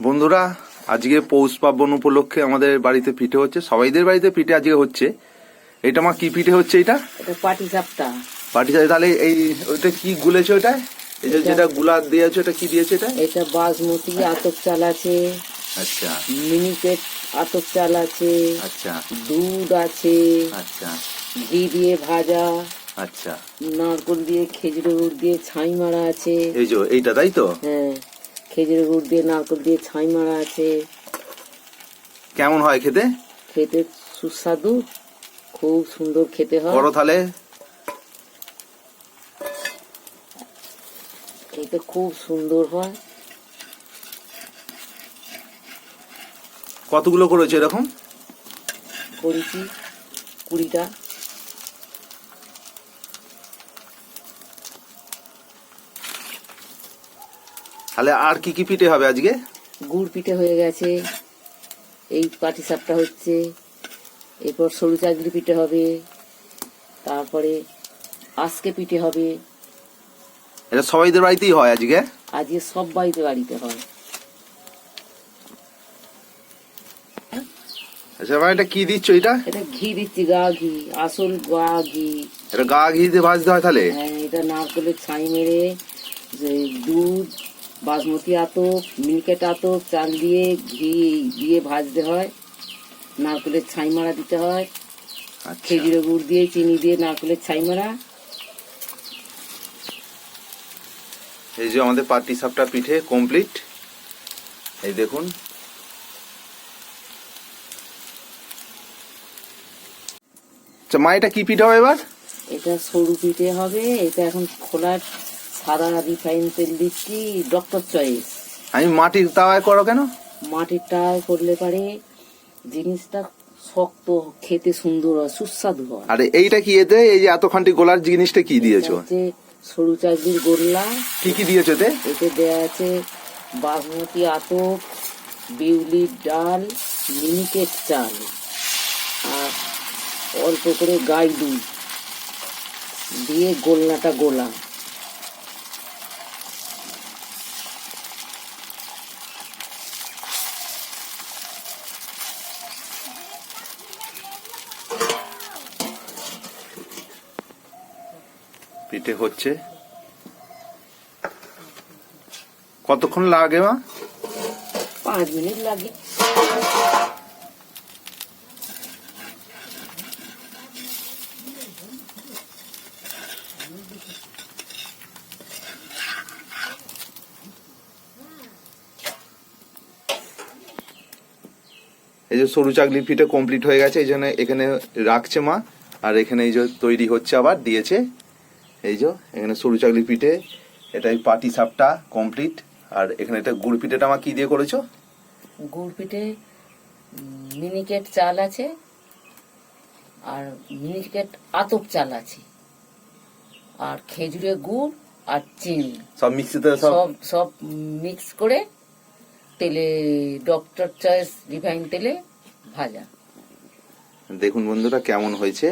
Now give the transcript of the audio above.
বন্ধুরা আজকে পৌষ পার্বণ উপলক্ষে আমাদের বাড়িতে পিঠে হচ্ছে। সবাইদের বাড়িতে পিঠে আজকে হচ্ছে। এটা মা কি পিঠে হচ্ছে এটা? এটা পাটি সাপটা। পাটি সাপটা, তাহলে এই ওইটা কি গুলেছে ওটা যেটা গুলা দিয়েছে ওটা কি দিয়েছে এটা এটা বাসমতি আতপ চাল আছে। আচ্ছা। মিনিকেট আতপ চাল আছে। আচ্ছা। দুধ আছে। আচ্ছা। ঘি দিয়ে ভাজা। আচ্ছা। নারকল দিয়ে খেজুরের গুড় দিয়ে ছাই মারা আছে। এই যে এইটা তাই তো? হ্যাঁ। খেজুরের গুড় দিয়ে নারকেল দিয়ে ছাই মারা আছে। কেমন হয় খেতে? খেতে সুস্বাদু খুব সুন্দর খেতে হয়। বড় তাহলে। খেতে খুব সুন্দর হয়। কতগুলো করেছে এরকম? করেছি কুড়িটা। তাহলে আর কি কি পিঠে হবে আজকে? গুড় পিঠে হয়ে গেছে এই পাটি সাপটা হচ্ছে এরপর সরু চাকরি পিঠে হবে তারপরে আজকে পিঠে হবে। এটা সবাইদের বাড়িতেই হয় আজকে? আজকে সব বাড়িতে বাড়িতে হয়। আচ্ছা এটা কি দিচ্ছ এটা? এটা ঘি দিচ্ছি গা ঘি আসল গা ঘি। এটা গা ঘি দিয়ে ভাজতে হয় তাহলে? হ্যাঁ এটা নারকেলের ছাই মেরে যে দুধ বাসমতি আতপ মিনিকেট আতপ চাল দিয়ে ঘি দিয়ে ভাজতে হয়। নারকেলের ছাই মারা দিতে হয়। আচ্ছা। খেজুরে গুড় দিয়ে চিনি দিয়ে নারকেলের ছাই মারা। এই যে আমাদের পাটি সাপটা পিঠে কমপ্লিট এই দেখুন। আচ্ছা মা এটা কি পিঠে হবে এবার? এটা সরু পিঠে হবে। এটা এখন খোলার সাদা রিফাইন তেল দিচ্ছি ডক্টর চয়েস আমি মাটির তাওয়ায় করো কেন? মাটিরটা করলে পারে জিনিসটা শক্ত খেতে সুন্দর হয় সুস্বাদু হয়। আরে এইটা কি এতে? এই যে এতখানটি গোলার জিনিসটা কি দিয়েছ? সরু চাকরির গোল্লা। কি কি দিয়েছ এতে? এতে দেয়া আছে বাসমতি আতপ বিউলির ডাল মিনিকেট চাল আর অল্প করে গাই দুধ দিয়ে গোল্লাটা গোলা। পিঠে হচ্ছে। কতক্ষণ লাগে মা? পাঁচ মিনিট লাগে। এই যে সরু চাকলির পিঠে কমপ্লিট হয়ে গেছে এই জন্য এখানে রাখছে মা আর এখানে এই যে তৈরি হচ্ছে আবার দিয়েছে এই যে এখানে সরু চাকলির পিঠে এটা পাটি সাপটা কমপ্লিট আর এখানে এটা গুড় পিঠেটা আমার কি দিয়ে করেছ? গুড় পিঠে মিনিকেট চাল আছে আর মিনিকেট আতপ চাল আছে। আর খেজুরের গুড় আর চিনি। সব মিক্সিতে সব সব সব মিক্স করে তেলে ডক্টর চয়েস রিফাইন তেলে ভাজা। দেখুন বন্ধুরা কেমন হয়েছে।